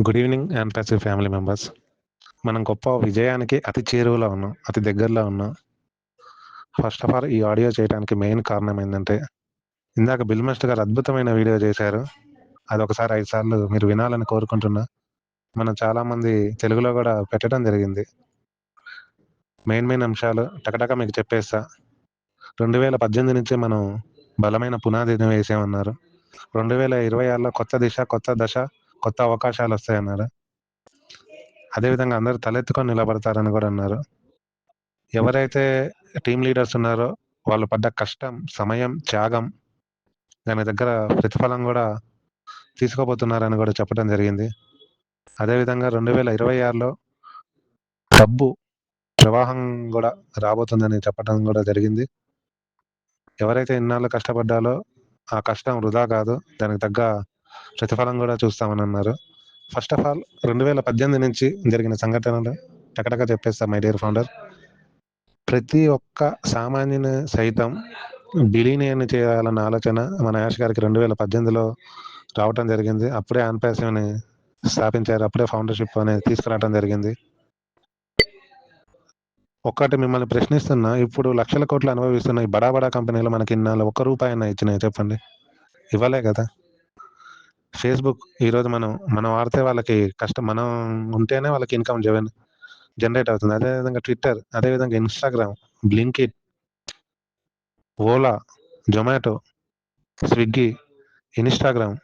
Good evening and passive family members మనం గొప్ప విజయానికి అతి చేరువలో ఉన్నాం అతి దగ్గరలో ఉన్నాం. ఫస్ట్ ఆఫ్ ఆల్ ఈ ఆడియో చేయడానికి మెయిన్ కారణం ఏంటంటే ఇందాక బిల్ మాస్టర్ గారు అద్భుతమైన వీడియో చేశారు. అది ఒకసారి ఐదు సార్లు మీరు వినాలని కోరుకుంటున్నా. మనం చాలా మంది తెలుగులో కూడా పెట్టడం జరిగింది. మెయిన్ మెయిన్ అంశాలు టకటక మీకు చెప్పేస్తా. రెండు వేల పద్దెనిమిది నుంచి మనం బలమైన పునాదిని వేసామన్నారు. రెండు వేల ఇరవై ఆరులో కొత్త దిశ కొత్త దశ కొత్త అవకాశాలు వస్తాయన్నారు అదేవిధంగా అందరూ తలెత్తుకొని నిలబడతారని కూడా అన్నారు. ఎవరైతే టీం లీడర్స్ ఉన్నారో వాళ్ళు పడ్డ కష్టం సమయం త్యాగం దాని దగ్గర ప్రతిఫలం కూడా తీసుకోబోతున్నారని కూడా చెప్పడం జరిగింది. అదేవిధంగా రెండు వేల ఇరవై ఆరులో డబ్బు ప్రవాహం కూడా రాబోతుందని చెప్పడం కూడా జరిగింది. ఎవరైతే ఇన్నాళ్ళు కష్టపడ్డాలో ఆ కష్టం వృధా కాదు దానికి తగ్గ ప్రతిఫలం కూడా చూస్తామని అన్నారు ఫస్ట్ ఆఫ్ ఆల్ రెండు వేల పద్దెనిమిది నుంచి జరిగిన సంఘటనలు టకటక చెప్పేస్తా మై డియర్ ఫౌండర్ ప్రతి ఒక్క సామాన్యుని సైతం బిలీనియర్ని చేయాలన్న ఆలోచన మన యాష్ గారికి రెండు వేల పద్దెనిమిదిలో రావటం జరిగింది. అప్పుడే ఆన్పాసివ్ని స్థాపించారు. అప్పుడే ఫౌండర్షిప్ అనేది తీసుకురావడం జరిగింది. ఒక్కటి మిమ్మల్ని ప్రశ్నిస్తున్నా ఇప్పుడు లక్షల కోట్లు అనుభవిస్తున్న ఈ బడా బడా కంపెనీలు మనకి ఇన్నాళ్ళు ఒక్క రూపాయి అయినా ఇచ్చినాయి. చెప్పండి. ఇవ్వలే కదా. ఫేస్బుక్ ఈరోజు మనం మనం వాడితే వాళ్ళకి కష్టం మనం ఉంటేనే వాళ్ళకి ఇన్కమ్ జన్ జనరేట్ అవుతుంది. అదేవిధంగా ట్విట్టర్ అదేవిధంగా Instagram Blinkit Ola Zomato Swiggy Instagram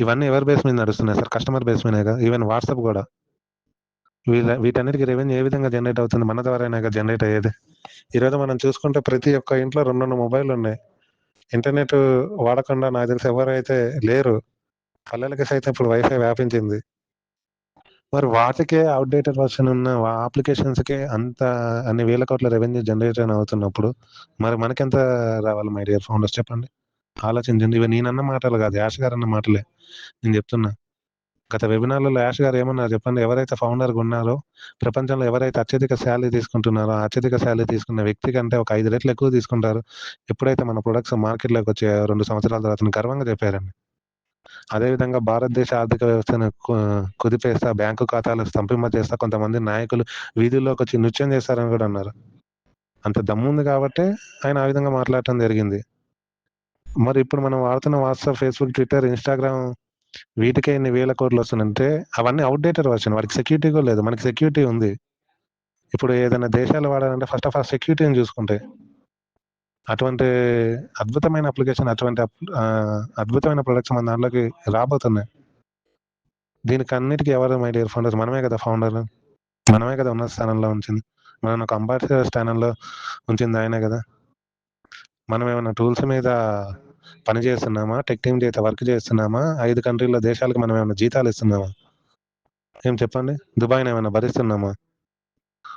ఇవన్నీ ఎవరి బేస్ మీద నడుస్తున్నాయి సార్? కస్టమర్ బేస్ మీద కదా? ఈవెన్ వాట్సాప్ కూడా. వీళ్ళ వీటన్నిటికి రెవెన్యూ ఏ విధంగా జనరేట్ అవుతుంది? మన ద్వారానే కదా జనరేట్ అయ్యేది. ఈరోజు మనం చూసుకుంటే ప్రతి ఒక్క ఇంట్లో రెండు రెండు మొబైల్ ఉన్నాయి. ఇంటర్నెట్ వాడకుండా నాకు తెలిసి ఎవరైతే లేరు పల్లెలకి సైతం ఇప్పుడు వైఫై వ్యాపించింది. మరి వాటికే అవుట్డేటెడ్ వర్షన్ ఉన్న అప్లికేషన్స్కే అంత అన్ని వేల కోట్ల రెవెన్యూ జనరేట్ అవుతున్నప్పుడు మరి మనకెంత రావాలి మై డియర్ ఫౌండర్స్ చెప్పండి? ఆలోచించండి. ఇవి నేనన్న మాటలు కాదు యాష్ గారు అన్న మాటలే. నేను చెప్తున్నా. గత వెబినార్లలో యాష్ గారు ఏమన్నారు చెప్పండి? ఎవరైతే ఫౌండర్గా ఉన్నారో ప్రపంచంలో ఎవరైతే అత్యధిక శాలరీ తీసుకుంటున్నారో అత్యధిక శాలరీ తీసుకున్న వ్యక్తి కంటే ఒక ఐదు రెట్లు ఎక్కువ తీసుకుంటారు. ఎప్పుడైతే మన ప్రొడక్ట్స్ మార్కెట్లోకి వచ్చే రెండు సంవత్సరాల తర్వాత గర్వంగా చెప్పారండి. అదేవిధంగా భారతదేశ ఆర్థిక వ్యవస్థను కుదిపేస్తా బ్యాంకు ఖాతాలు స్తంభింప చేస్తా కొంతమంది నాయకులు వీధుల్లోకి వచ్చి నృత్యం చేస్తారని కూడా అన్నారు. అంత దమ్ముంది కాబట్టి ఆయన ఆ విధంగా మాట్లాడటం జరిగింది. మరి ఇప్పుడు మనం వాడుతున్న వాట్సాప్ ఫేస్బుక్ ట్విట్టర్ ఇన్స్టాగ్రామ్ వీటికే ఇన్ని వేల కోట్లు వస్తుందంటే అవన్నీ అవుట్డేటెడ్ వర్షన్. వాడికి సెక్యూరిటీ కూడా లేదు. మనకి సెక్యూరిటీ ఉంది. ఇప్పుడు ఏదైనా దేశాలు వాడాలంటే ఫస్ట్ ఆఫ్ ఆల్ సెక్యూరిటీని చూసుకుంటే అటువంటి అద్భుతమైన అప్లికేషన్ అటువంటి అప్- అద్భుతమైన ప్రొడక్ట్స్ మన దాంట్లోకి రాబోతున్నాయి. దీనికి అన్నిటికీ ఎవరు మై డియర్ ఫౌండర్స్ మనమే కదా ఫౌండర్ మనమే కదా ఉన్న స్థానంలో ఉంచింది. మనం ఒక అంబాసిడర్ స్థానంలో ఉంచింది ఆయనే కదా. మనం ఏమైనా టూల్స్ మీద పని చేస్తున్నామా? టెక్ టీమ్ చేత వర్క్ చేస్తున్నామా? ఐదు కంట్రీల దేశాలకు మనం ఏమైనా జీతాలు ఇస్తున్నామా? ఏం చెప్పండి? దుబాయ్ని ఏమైనా భరిస్తున్నామా?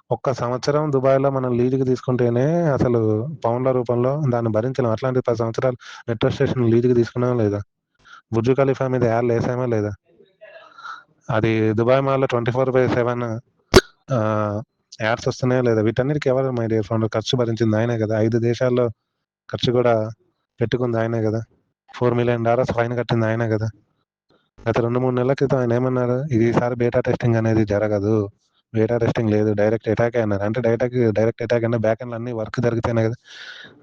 ఒక్క సంవత్సరం దుబాయ్లో మనం లీజుకి తీసుకుంటేనే అసలు పౌండ్ల రూపంలో దాన్ని భరించలేం. అట్లాంటి పది సంవత్సరాలు మెట్రో స్టేషన్ లీజుకి తీసుకున్నామా లేదా? బుర్జు ఖలీఫా మీద యాడ్ వేసామా లేదా? అది దుబాయ్ మాల్లో twenty four by seven ads వస్తున్నాయా లేదా? వీటన్నిటికి ఎవరు మై డియర్ ఫ్రెండ్? ఖర్చు భరించింది ఆయనే కదా. ఐదు దేశాల్లో ఖర్చు కూడా పెట్టుకుంది ఆయనే కదా. ఫోర్ మిలియన్ డాలర్స్ ఫైన్ కట్టింది ఆయనే కదా. గత రెండు మూడు నెలల క్రితం ఆయన ఏమన్నారు? ఈసారి బేటా టెస్టింగ్ అనేది జరగదు. బేటా టెస్టింగ్ లేదు. డైరెక్ట్ అటాక్ అన్నారు. అంటే డైరెక్ట్ డైరెక్ట్ అటాక్ అంటే బ్యాక్ అండ్ అన్ని వర్క్ జరిగితేనే కదా.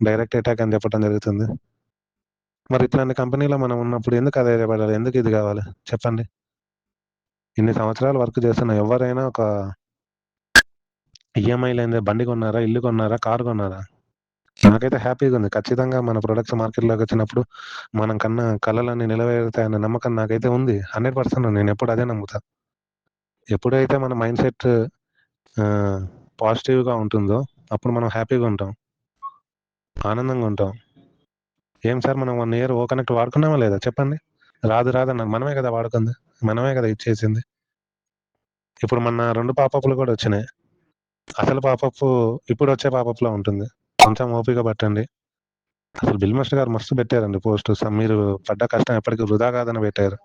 డైరెక్ట్ అటాక్ అని చెప్పడం జరుగుతుంది. మరి ఇట్లాంటి కంపెనీలో మనం ఉన్నప్పుడు ఎందుకు అదే ఎందుకు ఇది కావాలి? చెప్పండి. ఇన్ని సంవత్సరాలు వర్క్ చేస్తున్న ఎవరైనా ఒక ఈఎంఐ లేని బండి కొన్నారా? ఇల్లు కొన్నారా? కారు కొన్నారా? నాకైతే హ్యాపీగా ఉంది. ఖచ్చితంగా మన ప్రొడక్ట్స్ మార్కెట్లోకి వచ్చినప్పుడు మనం కన్నా కళలన్నీ నిలవేరుతాయన్న నమ్మకం నాకైతే ఉంది. హండ్రెడ్ పర్సెంట్ నేను ఎప్పుడు అదే నమ్ముతా. ఎప్పుడైతే మన మైండ్ సెట్ పాజిటివ్గా ఉంటుందో అప్పుడు మనం హ్యాపీగా ఉంటాం. ఆనందంగా ఉంటాం. ఏం సార్ మనం వన్ ఇయర్ ఓ కనెక్ట్ వాడుకున్నామా లేదా? చెప్పండి. రాదు రాదు అన్నారు. మనమే కదా వాడుకుంది. మనమే కదా ఇచ్చేసింది. ఇప్పుడు మన రెండు పాపప్లు కూడా వచ్చినాయి. అసలు పాపప్ ఇప్పుడు వచ్చే పాపప్లో ఉంటుంది. కొంచెం ఓపిక పట్టండి. అసలు బిల్ మాస్టర్ గారు మస్తు పెట్టారండి పోస్ట్. మీరు పడ్డ కష్టం ఎప్పటికీ వృధా కాదని పెట్టారు.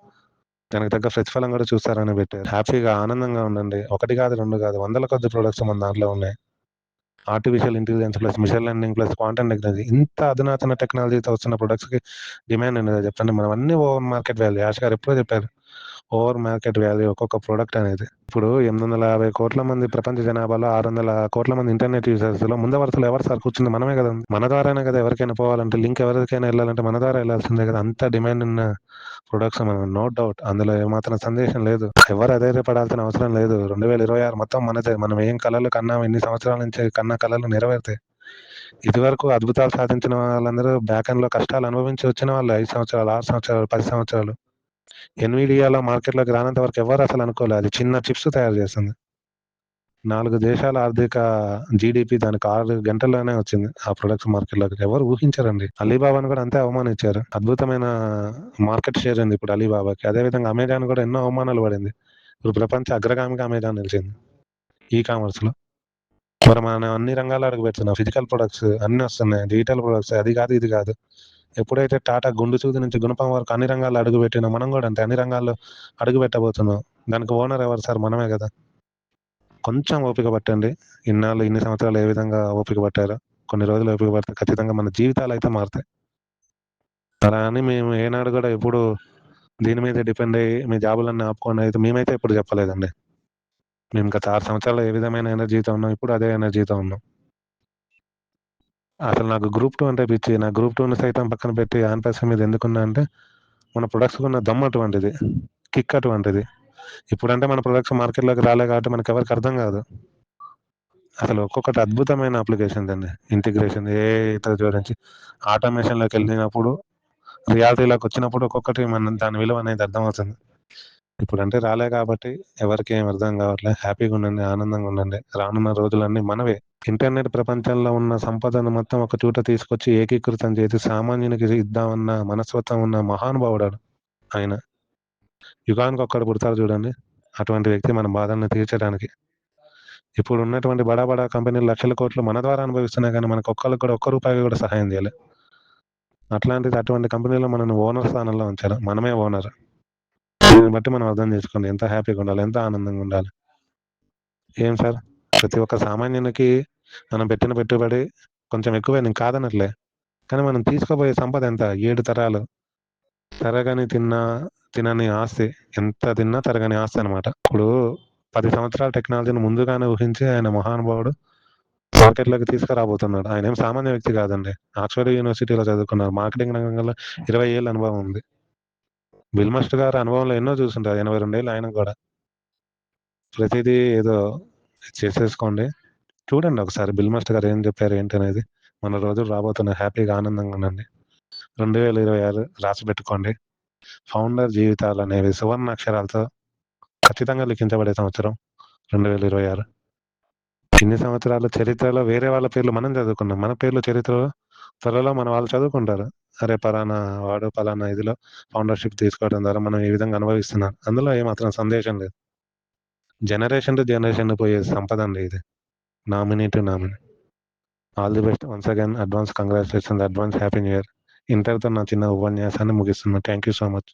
దానికి తగ్గ ప్రతిఫలం కూడా చూస్తారని పెట్టారు. హ్యాపీగా ఆనందంగా ఉండండి. ఒకటి కాదు రెండు కాదు వందల కొద్ది ప్రొడక్ట్స్ మన దాంట్లో ఉన్నాయి. Artificial intelligence plus machine learning plus quantum technology ఇంత అధునాతన టెక్నాలజీతో వస్తున్న ప్రొడక్ట్స్కి డిమాండ్ ఉన్నది చెప్పండి. మనం అన్ని ఓవర్ మార్కెట్ వాల్యూ యాష్ గారు ఎప్పుడో చెప్పారు. ఓవర్ మార్కెట్ వాల్యూ ఒక్కొక్క ప్రోడక్ట్ అనేది. ఇప్పుడు ఎనిమిది వందల యాభై కోట్ల మంది ప్రపంచ జనాభాలో ఆరు వందల కోట్ల మంది ఇంటర్నెట్ యూజర్స్లో ముందు వరుసలో ఎవరు సార్ కూర్చుంది? మనమే కదా. మన ద్వారానే కదా ఎవరికైనా పోవాలంటే లింక్ ఎవరికైనా వెళ్ళాలంటే మన ద్వారా వెళ్ళాల్సిందే కదా. అంత డిమాండ్ ఉన్న ప్రొడక్ట్స్ మనం నో డౌట్ అందులో ఏమాత్రం సందేశం లేదు. ఎవరు అధైర్యపడాల్సిన అవసరం లేదు. రెండు వేల ఇరవై ఆరు మొత్తం మనదే. మనం ఏం కళలు కన్నా ఎన్ని సంవత్సరాల నుంచి కన్నా కళలు నెరవేరుతాయి. ఇదివరకు అద్భుతాలు సాధించిన వాళ్ళందరూ బ్యాక్ ఎండ్లో కష్టాలు అనుభవించి వచ్చిన వాళ్ళు ఐదు సంవత్సరాలు ఆరు సంవత్సరాలు పది సంవత్సరాలు. ఎన్విడియాలో మార్కెట్లోకి రానంత వరకు ఎవరు అసలు అనుకోలేదు అది చిన్న చిప్స్ తయారు చేస్తుంది. నాలుగు దేశాల ఆర్థిక జీడిపి దానికి ఆరు గంటల్లోనే వచ్చింది ఆ ప్రొడక్ట్స్ మార్కెట్లోకి. ఎవరు ఊహించారండి. అలీబాబాను కూడా అంతే అవమానించారు. అద్భుతమైన మార్కెట్ షేర్ ఉంది ఇప్పుడు అలీబాబాకి. అదేవిధంగా అమెజాన్ కూడా ఎన్నో అవమానాలు పడింది. ఇప్పుడు ప్రపంచ అగ్రగామిగా అమెజాన్ నిలిచింది ఈ కామర్స్లో. మరి మనం అన్ని రంగాల్లో అడుగు పెడుతున్నాం. ఫిజికల్ ప్రొడక్ట్స్ అన్ని వస్తున్నాయి. డిజిటల్ ప్రొడక్ట్స్ అది కాదు ఇది కాదు. ఎప్పుడైతే టాటా గుండు సూది నుంచి గుణపం వరకు అన్ని రంగాల్లో అడుగు పెట్టినా మనం కూడా అంతే అన్ని రంగాల్లో అడుగు పెట్టబోతున్నాం. దానికి ఓనర్ ఎవరు సార్? మనమే కదా. కొంచెం ఓపిక పట్టండి. ఇన్నాళ్ళు ఇన్ని సంవత్సరాలు ఏ విధంగా ఓపిక పట్టారో కొన్ని రోజులు ఓపిక పడితే ఖచ్చితంగా మన జీవితాలు అయితే మారుతాయి. అలా అని మేము ఏనాడు కూడా ఎప్పుడు దీని మీద డిపెండ్ అయ్యి మీ జాబులన్నీ ఆపుకోండి అయితే మేమైతే ఎప్పుడు చెప్పలేదండి. మేము గత ఆరు సంవత్సరాలు ఏ విధమైన ఎనర్జీతో ఉన్నాం ఇప్పుడు అదే ఎనర్జీతో ఉన్నాం. అసలు నాకు గ్రూప్ టూ అంటే పిచ్చి. నా గ్రూప్ టూని సైతం పక్కన పెట్టి ఆన్పర్స్ మీద ఎందుకున్నా అంటే మన ప్రొడక్ట్స్ ఉన్న దమ్ అటువంటిది కిక్ అటువంటిది. ఇప్పుడంటే మన ప్రొడక్ట్స్ మార్కెట్లోకి రాలే కాబట్టి మనకి ఎవరికి అర్థం కాదు. అసలు ఒక్కొక్కటి అద్భుతమైన అప్లికేషన్ అండి. ఇంటిగ్రేషన్ ఏ ఇతర జోడించి ఆటోమేషన్లోకి వెళ్ళినప్పుడు రియాలిటీలోకి వచ్చినప్పుడు ఒక్కొక్కటి మన దాని విలువ అనేది అర్థమవుతుంది ఇప్పుడంటే రాలే కాబట్టి ఎవరికి ఏం అర్థం కావట్లేదు హ్యాపీగా ఉండండి ఆనందంగా ఉండండి. రానున్న రోజులన్నీ మనవే. ఇంటర్నెట్ ప్రపంచంలో ఉన్న సంపదను మొత్తం ఒక చోట తీసుకొచ్చి ఏకీకృతం చేసి సామాన్యునికి ఇద్దామన్న మనస్తత్వం ఉన్న మహానుభావుడు ఆయన. యుగానికి ఒక్కడు పుడతారు చూడండి. అటువంటి వ్యక్తి మన బాధలను తీర్చడానికి. ఇప్పుడు ఉన్నటువంటి బడా బడా కంపెనీలు లక్షల కోట్లు మన ద్వారా అనుభవిస్తున్నాయి కానీ మనకు ఒక్కరికి కూడా ఒక్క రూపాయి కూడా సహాయం చేయలే. అట్లాంటిది అటువంటి కంపెనీలో మనల్ని ఓనర్ స్థానంలో ఉంచారు. మనమే ఓనర్. దీన్ని బట్టి మనం అర్థం చేసుకోండి. ఎంత హ్యాపీగా ఉండాలి ఎంత ఆనందంగా ఉండాలి. ఏం సార్? ప్రతి ఒక్క సామాన్యునికి మనం పెట్టిన పెట్టుబడి కొంచెం ఎక్కువే. నేను కాదనట్లే. కానీ మనం తీసుకోబోయే సంపద ఎంత? ఏడు తరాలు. తరగని తిన్నా తినని ఆస్తి. ఎంత తిన్నా తరగని ఆస్తి అనమాట ఇప్పుడు పది సంవత్సరాల టెక్నాలజీని ముందుగానే ఊహించి ఆయన మహానుభావుడు మార్కెట్లోకి తీసుకురాబోతున్నాడు. ఆయన ఏం సామాన్య వ్యక్తి కాదండి. ఆక్స్ఫర్డ్ యూనివర్సిటీలో చదువుకున్నారు. మార్కెటింగ్ రంగంలో ఇరవై ఏళ్ళ అనుభవం ఉంది. బిల్మస్ట్ గారు అనుభవంలో ఎన్నో చూసుంటారు. ఎనభై రెండేళ్ళు ఆయన కూడా. ప్రతిదీ ఏదో చేసేసుకోండి. చూడండి ఒకసారి బిల్ మాస్టర్ గారు ఏం చెప్పారు ఏంటి అనేది మన రోజు రాబోతున్న హ్యాపీగా ఆనందంగా ఉండండి. రెండు వేల ఇరవై ఆరు రాసి పెట్టుకోండి. ఫౌండర్ జీవితాలు అనేవి సువర్ణ అక్షరాలతో ఖచ్చితంగా లిఖించబడే సంవత్సరం రెండు వేల ఇరవై ఆరు. ఇన్ని సంవత్సరాల చరిత్రలో వేరే వాళ్ళ పేర్లు మనం చదువుకున్నాం. మన పేర్లు చరిత్రలో త్వరలో మన వాళ్ళు చదువుకుంటారు. అరే పలానా వాడు పలానా ఇదిలో ఫౌండర్షిప్ తీసుకోవడం ద్వారా మనం ఈ విధంగా అనుభవిస్తున్నాం అందులో ఏమాత్రం సందేశం లేదు. జనరేషన్ టు జనరేషన్ పోయే సంపద అండి ఇది. Nominee to nominee all the best once again advance congratulations advance happy new year ఇంతటితో నా చిన్న ఉపన్యాసాన్ని ముగిస్తున్నాను థ్యాంక్ యూ సో మచ్